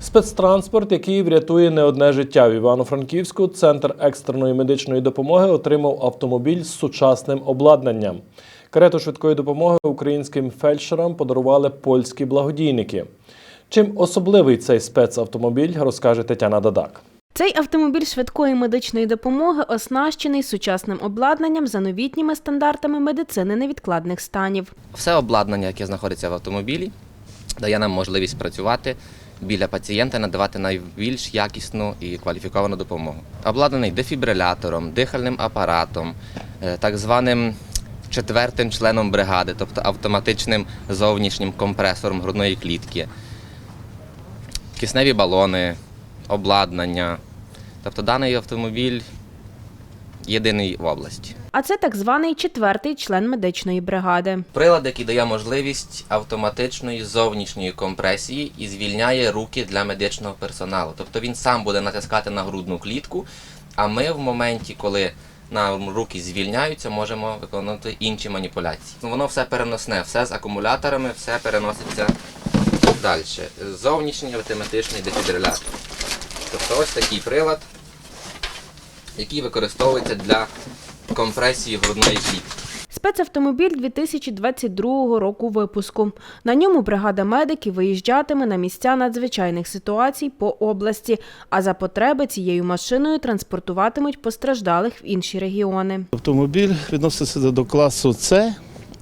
Спецтранспорт, який врятує не одне життя в Івано-Франківську, центр екстреної медичної допомоги отримав автомобіль з сучасним обладнанням. Карету швидкої допомоги українським фельдшерам подарували польські благодійники. Чим особливий цей спецавтомобіль, розкаже Тетяна Дадак. Цей автомобіль швидкої медичної допомоги оснащений сучасним обладнанням за новітніми стандартами медицини невідкладних станів. Все обладнання, яке знаходиться в автомобілі, дає нам можливість працювати біля пацієнта, надавати найбільш якісну і кваліфіковану допомогу. Обладнаний дефібрилятором, дихальним апаратом, е, так званим четвертим членом бригади, тобто автоматичним зовнішнім компресором грудної клітки, кисневі балони, обладнання. Тобто даний автомобіль єдиний в області. А це так званий четвертий член медичної бригади. Прилад, який дає можливість автоматичної зовнішньої компресії і звільняє руки для медичного персоналу. Тобто він сам буде натискати на грудну клітку, а ми в моменті, коли нам руки звільняються, можемо виконувати інші маніпуляції. Ну, Воно все переносне, все з акумуляторами, все переноситься далі. Зовнішній автоматичний дефібрилятор. Тобто ось такий прилад, який використовується для компресії грудної клітки. Спецавтомобіль 2022 року випуску. На ньому бригада медиків виїжджатиме на місця надзвичайних ситуацій по області, а за потреби цією машиною транспортуватимуть постраждалих в інші регіони. Автомобіль відноситься до класу С.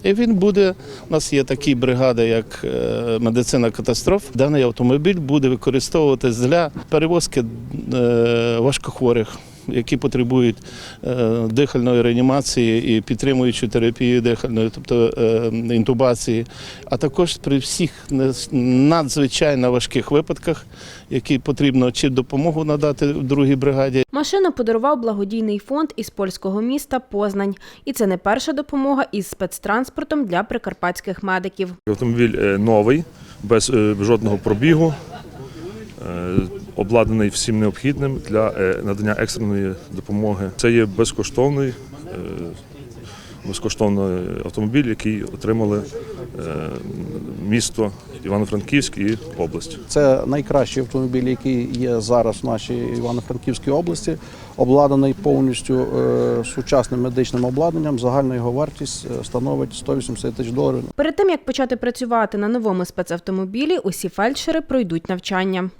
І він буде, у нас є такі бригади, як е, медицина катастроф. Даний автомобіль буде використовуватись для перевозки е, важкохворих, які потребують е, дихальної реанімації і підтримуючої терапії дихальної, тобто е, інтубації, а також при всіх не- надзвичайно важких випадках, які потрібно чи допомогу надати в другій бригаді, Машину подарував благодійний фонд із польського міста Познань. І це не перша допомога із спецтранспортом для прикарпатських медиків. Автомобіль е, новий, без жодного пробігу, обладнаний всім необхідним для е, надання екстреної допомоги. Це є безкоштовний, е, безкоштовний автомобіль, який отримали е, місто Івано-Франківськ і область. Це найкращий автомобіль, який є зараз в нашій Івано-Франківській області, обладнаний повністю сучасним медичним обладнанням. Загальна його вартість становить 180 тисяч доларів. Перед тим як почати працювати на новому спецавтомобілі, усі фельдшери пройдуть навчання.